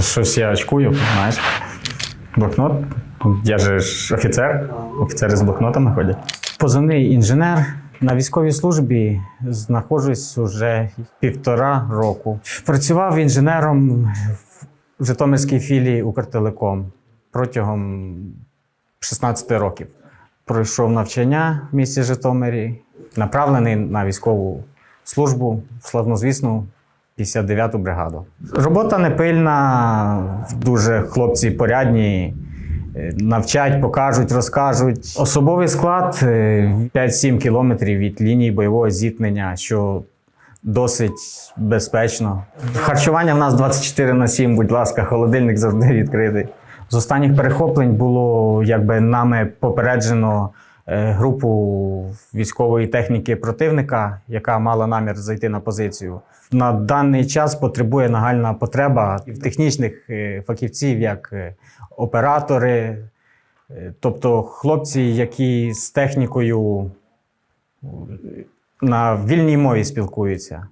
Щось я очкую, знаєш. Блокнот. Я же ж офіцер. Офіцери з блокнотами ходять. Позивний інженер. На військовій службі знаходжусь уже півтора року. Працював інженером в Житомирській філії Укртелеком протягом 16 років. Пройшов навчання в місті Житомирі, направлений на військову службу в славнозвісну 59-ту бригаду. Робота не пильна, дуже хлопці порядні. е, Навчать, покажуть, розкажуть. Особовий склад е, 5-7 кілометрів від лінії бойового зіткнення, що досить безпечно. Харчування в нас 24 на 7, будь ласка, холодильник завжди відкритий. З останніх перехоплень було якби нами попереджено е, групу військової техніки противника, яка мала намір зайти на позицію. На даний час потребує нагальна потреба технічних е, фахівців, як е, оператори, е, тобто хлопці, які з технікою е, на вільній мові спілкуються.